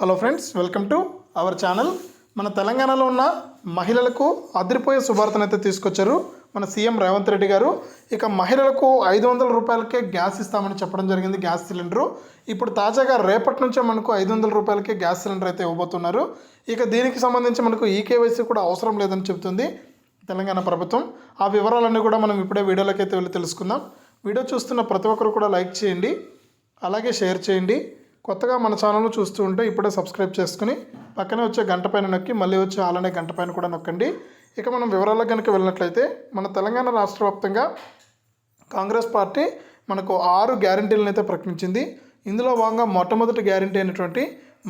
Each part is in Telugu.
Hello friends welcome to our channel మన తెలంగాణలో ఉన్న మహిళలకు అదిరిపోయే శుభార్తను అయితే తీసుకొచ్చారు మన సీఎం రేవంత్ రెడ్డి గారు. ఇక మహిళలకు ఐదు వందల రూపాయలకే గ్యాస్ ఇస్తామని చెప్పడం జరిగింది గ్యాస్ సిలిండరు. ఇప్పుడు తాజాగా రేపటి నుంచే మనకు ఐదు వందల రూపాయలకే గ్యాస్ సిలిండర్ అయితే ఇవ్వబోతున్నారు. ఇక దీనికి సంబంధించి మనకు ఈకేవైసీ కూడా అవసరం లేదని చెబుతుంది తెలంగాణ ప్రభుత్వం. ఆ వివరాలన్నీ కూడా మనం ఇప్పుడే వీడియోలోకి అయితే వెళ్ళి తెలుసుకుందాం. వీడియో చూస్తున్న ప్రతి ఒక్కరు కూడా లైక్ చేయండి. అలాగే షేర్ చేయండి. కొత్తగా మన ఛానల్ చూస్తూ ఉంటే ఇప్పుడే సబ్స్క్రైబ్ చేసుకుని పక్కనే వచ్చే గంట పైన నొక్కి మళ్ళీ వచ్చే అలానే గంట పైన కూడా నొక్కండి. ఇక మనం వివరాలకు కనుక వెళ్ళినట్లయితే మన తెలంగాణ రాష్ట్ర వ్యాప్తంగా కాంగ్రెస్ పార్టీ మనకు ఆరు గ్యారంటీలను అయితే ప్రకటించింది. ఇందులో భాగంగా మొట్టమొదటి గ్యారంటీ అయినటువంటి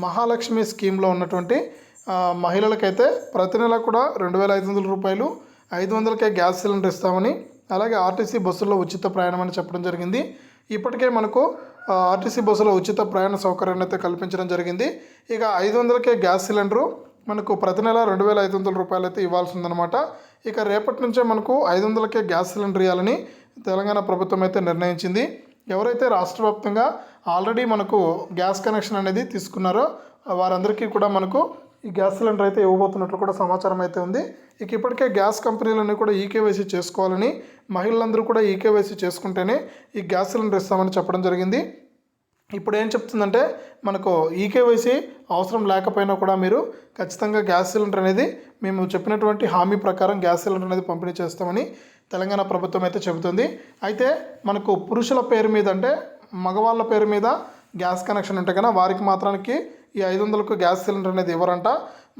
మహాలక్ష్మి స్కీమ్లో ఉన్నటువంటి మహిళలకైతే ప్రతి నెల కూడా రెండు వేల ఐదు వందల రూపాయలు ఐదు వందలకే గ్యాస్ సిలిండర్ ఇస్తామని అలాగే ఆర్టీసీ బస్సుల్లో ఉచిత ప్రయాణం అని చెప్పడం జరిగింది. ఇప్పటికే మనకు ఆర్టీసీ బస్సులో ఉచిత ప్రయాణ సౌకర్యాన్ని అయితే కల్పించడం జరిగింది. ఇక ఐదు వందలకే గ్యాస్ సిలిండరు మనకు ప్రతి నెల రెండు వేల ఐదు వందల రూపాయలు అయితే ఇవ్వాల్సి ఉందన్నమాట ఇక రేపటి నుంచే మనకు ఐదు వందలకే గ్యాస్ సిలిండర్ ఇవ్వాలని తెలంగాణ ప్రభుత్వం అయితే నిర్ణయించింది. ఎవరైతే రాష్ట్ర వ్యాప్తంగా ఆల్రెడీ మనకు గ్యాస్ కనెక్షన్ అనేది తీసుకున్నారో వారందరికీ కూడా మనకు ఈ గ్యాస్ సిలిండర్ అయితే ఇవ్వబోతున్నట్లు కూడా సమాచారం అయితే ఉంది. ఇక ఇప్పటికే గ్యాస్ కంపెనీలన్నీ కూడా ఈకేవైసీ చేసుకోవాలని మహిళలందరూ కూడా ఈకేవైసీ చేసుకుంటేనే ఈ గ్యాస్ సిలిండర్ ఇస్తామని చెప్పడం జరిగింది. ఇప్పుడు ఏం చెప్తుందంటే మనకు ఈకేవైసీ అవసరం లేకపోయినా కూడా మీరు ఖచ్చితంగా గ్యాస్ సిలిండర్ అనేది మేము చెప్పినటువంటి హామీ ప్రకారం గ్యాస్ సిలిండర్ అనేది పంపిణీ చేస్తామని తెలంగాణ ప్రభుత్వం అయితే చెబుతుంది. అయితే మనకు పురుషుల పేరు మీద అంటే మగవాళ్ళ పేరు మీద గ్యాస్ కనెక్షన్ ఉంటే కనుక వారికి మాత్రానికి ఈ ఐదు వందలకు గ్యాస్ సిలిండర్ అనేది ఇవ్వరంట.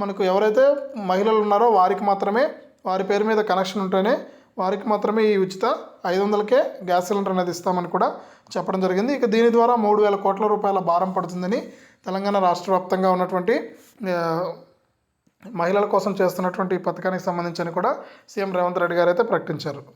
మనకు ఎవరైతే మహిళలు ఉన్నారో వారికి మాత్రమే వారి పేరు మీద కనెక్షన్ ఉంటేనే వారికి మాత్రమే ఈ ఉచిత ఐదు వందలకే గ్యాస్ సిలిండర్ అనేది ఇస్తామని కూడా చెప్పడం జరిగింది. ఇక దీని ద్వారా మూడు వేల కోట్ల రూపాయల భారం పడుతుందని తెలంగాణ రాష్ట్ర వ్యాప్తంగా ఉన్నటువంటి మహిళల కోసం చేస్తున్నటువంటి ఈ పథకానికి సంబంధించి కూడా సీఎం రేవంత్ రెడ్డి గారు అయితే ప్రకటించారు.